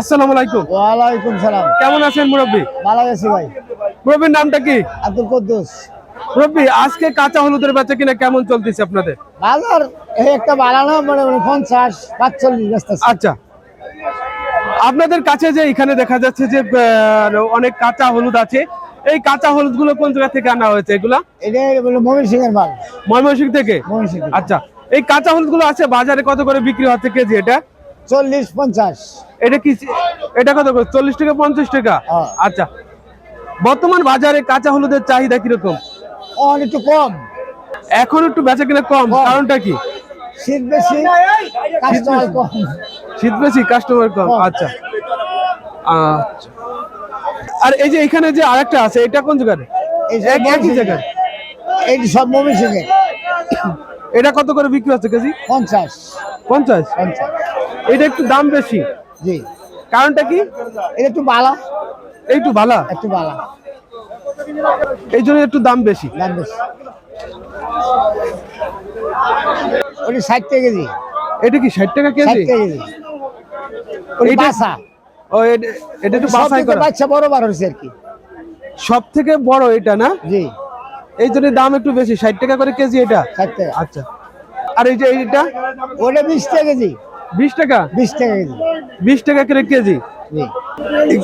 আসসালামু আলাইকুম। ওয়ালাইকুম সালাম। কেমন আছেন মুরব্বী? ভালো আছি ভাই। মুরব্বীর নামটা কি? আব্দুল কুদ্দুস। আজকে কাঁচা হলুদের বেচা কিনা কেমন চলতেছে আপনাদের? বাজার এই একটা বাড়ানো মানে পঞ্চাশ পাঁচচল্লিশ ব্যস্ত আচ্ছা। আপনাদের কাছে যে এখানে দেখা যাচ্ছে যে অনেক কাঁচা হলুদ আছে এই কাঁচা হলুদগুলো কোন জায়গা থেকে আনা হয়েছে এগুলা? এটা মমিন এর মাল। ময়মনসিংহ থেকে? আচ্ছা। এই কাঁচা হলুদগুলো আছে বাজারে কত করে বিক্রি হচ্ছে কেজি এটা? চল্লিশ পঞ্চাশ। এটা কি এটা কত করে? চল্লিশ টাকা পঞ্চাশ টাকা? হ্যাঁ। আচ্ছা। বর্তমান বাজারে কাঁচা হলুদের চাহিদা কীরকম? একটু কম। এখন একটু বেচা কিনা কম। কারণটা কি? শীত বেশি কাস্টমার কম। শীত বেশি কাস্টমার কম। আচ্ছা। আচ্ছা। আর এই যে এখানে যে আরেকটা আছে এটা কোন জায়গার? এই সব এক- একই। জায়গার? এই সব মমিন সিং এটা কত করে বিক্রি হচ্ছে কেজি? পঞ্চাশ। পঞ্চাশ? পঞ্চাশ। এটা একটু দাম বেশি। জি। কারণটা কি? এটা একটু বালা। একটু ভালো একটু বালা। এই জন্য একটু দাম বেশি। দাম বেশি। ওটা ষাট টাকা কেজি। এটা কি ষাট টাকা কেজি? বাসা ও এটা- একটু থেকে করা। বাচ্চা বড় বার হয়েছে আর কি। সব থেকে বড় এটা না? জি। এই জন্য দাম একটু বেশি। ষাট টাকা করে কেজি এটা? ষাট টাকা। আচ্ছা। আর এই যে এইটা? ওটা বিশ টাকা কেজি। বিশ টাকা? বিশ টাকা কেজি। বিশ টাকা করে কেজি?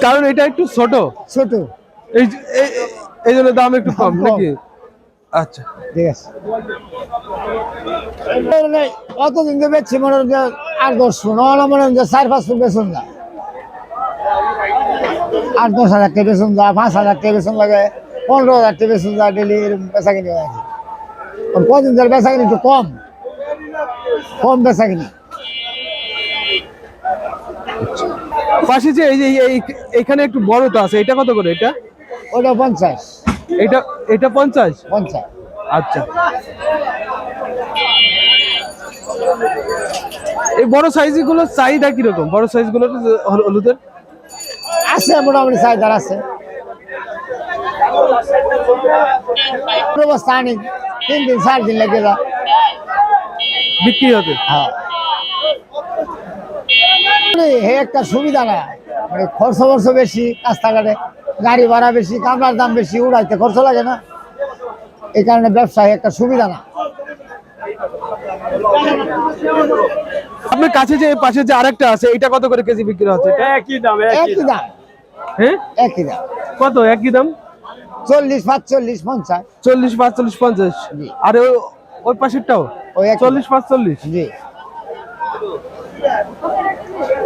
কারণ এটা একটু ছোট। ছোট। এই এই- জন্য দাম একটু কম। নাকি? আচ্ছা। ঠিক আছে। অতদিন তো বেচছি? মনে যে আট দশ নাহলে মনে যে চার পাঁচ ফুট বেসন যা আট দশ হাজার টাকা বেসন যা পাঁচ হাজার টাকা বেসন লাগে পনেরো হাজার টাকা বেসন যা ডেলি এরকম বেচা কিনে কি। কদিন ধরে বেচা কিনি একটু কম। কম বেচা কিনি পাশে যে এই যে এই- এখানে একটু বড় তো আছে এটা কত করে এটা? ওটা পঞ্চাশ। এটা এটা পঞ্চাশ? পঞ্চাশ। আচ্ছা। এই বড় সাইজগুলো চাহিদা কীরকম? বড় সাইজগুলো হলুদের? আছে মোটামুটি চাহিদার আছে। আনি তিন দিন চার দিন লেগে যা বিক্রি হবে? হ্যাঁ। হে একটা সুবিধা না মানে খরচ বর্চ বেশি রাস্তাঘাটে গাড়ি ভাড়া বেশি কামড়ার দাম বেশি উড়াইতে খরচ লাগে না। এই কারণে ব্যবসায় একটা সুবিধা না আপনার কাছে যে পাশে যে আরেকটা আছে এটা কত করে কেজি বিক্রি হচ্ছে? একই দাম একই দাম। হ্যাঁ? একই দাম। কত? একই দাম? চল্লিশ পাঁচচল্লিশ পঞ্চাশ। চল্লিশ পাঁচচল্লিশ পঞ্চাশ। আর ওই- পাশেরটাও? ওই চল্লিশ পাঁচচল্লিশ জি।